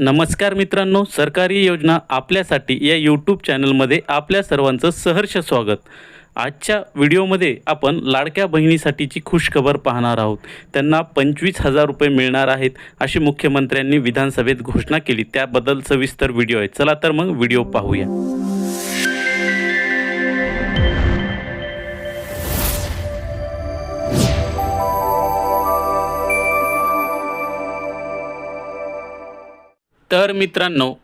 नमस्कार मित्रांनो सरकारी योजना आपल्यासाठी या यूट्यूब चॅनलमध्ये आपल्या सर्वांचं सहर्ष स्वागत. आजच्या व्हिडिओमध्ये आपण लाडक्या बहिणीसाठीची खुशखबर पाहणार आहोत. त्यांना पंचवीस हजार रुपये मिळणार आहेत अशी मुख्यमंत्र्यांनी विधानसभेत घोषणा केली. त्याबद्दल सविस्तर व्हिडिओ आहे. चला तर मग व्हिडिओ पाहूया. तर मित्रांनो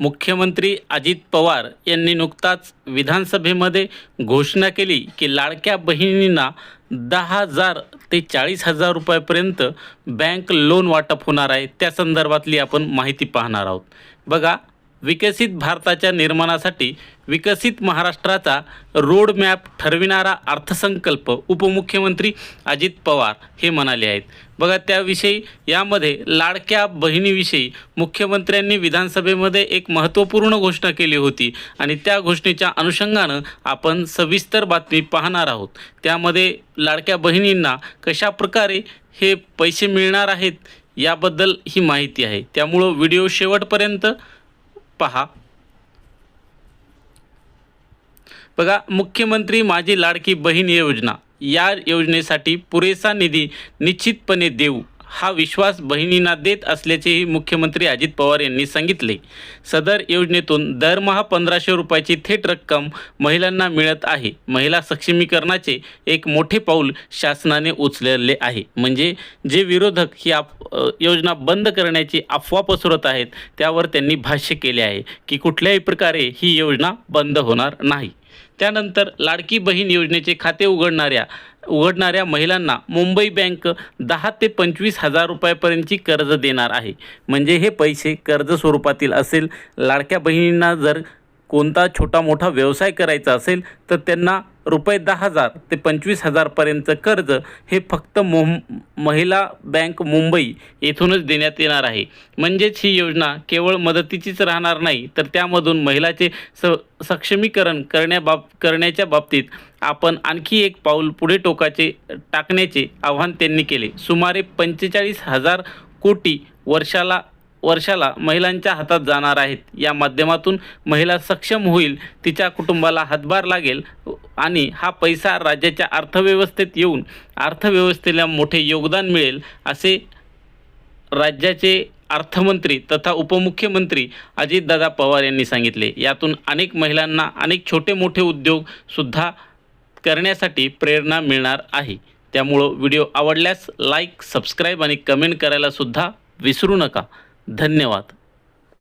मुख्यमंत्री अजित पवार यांनी नुकताच विधानसभेमध्ये घोषणा केली की लाडक्या बहिणींना दहा हजार ते चाळीस हजार रुपयापर्यंत बँक लोन वाटप होणार आहे. त्या संदर्भातली आपण माहिती पाहणार आहोत. बघा विकसित भारताच्या निर्माणासाठी विकसित महाराष्ट्राचा रोड मॅप ठरविणारा अर्थसंकल्प उपमुख्यमंत्री अजित पवार हे म्हणाले आहेत. बघा त्याविषयी यामध्ये लाडक्या बहिणीविषयी मुख्यमंत्र्यांनी विधानसभेमध्ये एक महत्त्वपूर्ण घोषणा केली होती आणि त्या घोषणेच्या अनुषंगानं आपण सविस्तर बातमी पाहणार आहोत. त्यामध्ये लाडक्या बहिणींना कशा प्रकारे हे पैसे मिळणार आहेत याबद्दल ही माहिती आहे. त्यामुळं व्हिडिओ शेवटपर्यंत पहा. बघा मुख्यमंत्री माझी लाडकी बहीण योजना. या योजनेसाठी पुरेसा निधी निश्चितपणे देऊ हा विश्वास बहिणींना देत असल्याचेही मुख्यमंत्री अजित पवार यांनी सांगितले. सदर योजनेतून दरमहा पंधराशे रुपयाची थेट रक्कम महिलांना मिळत आहे. महिला सक्षमीकरणाचे एक मोठे पाऊल शासनाने उचलले आहे. म्हणजे जे विरोधक ही आप योजना बंद करण्याची अफवा पसरत आहेत त्यावर त्यांनी भाष्य केले आहे की कुठल्याही प्रकारे ही योजना बंद होणार नाही. त्यानंतर लाडकी बहीण योजनेचे खाते उघडणाऱ्या उघडणाऱ्या महिलांना मुंबई बँक दहा ते पंचवीस हजार रुपयापर्यंतची कर्ज देणार आहे. म्हणजे हे पैसे कर्ज स्वरूपातील असेल लाडक्या बहिणींना जर कोणता छोटा मोठा व्यवसाय करायचा असेल तर त्यांना रुपये दहा हजार ते पंचवीस हजारपर्यंत कर्ज हे फक्त मोम महिला बँक मुंबई येथूनच देण्यात येणार आहे. म्हणजेच ही योजना केवळ मदतीचीच राहणार नाही तर त्यामधून महिलाचे स सक्षमीकरण करण्याबाब करण्याच्या बाबतीत आपण आणखी एक पाऊल पुढे टोकाचे टाकण्याचे आव्हान त्यांनी केले. सुमारे पंचेचाळीस हजार कोटी वर्षाला वर्षाला महिलांच्या हातात जाणार आहेत. या माध्यमातून महिला सक्षम होईल तिच्या कुटुंबाला हातभार लागेल आणि हा पैसा राज्याच्या अर्थव्यवस्थेत येऊन अर्थव्यवस्थेला मोठे योगदान मिळेल असे राज्याचे अर्थमंत्री तथा उपमुख्यमंत्री अजितदादा पवार यांनी सांगितले. यातून अनेक महिलांना अनेक छोटे मोठे उद्योगसुद्धा करण्यासाठी प्रेरणा मिळणार आहे. त्यामुळं व्हिडिओ आवडल्यास लाईक सबस्क्राईब आणि कमेंट करायलासुद्धा विसरू नका. धन्यवाद.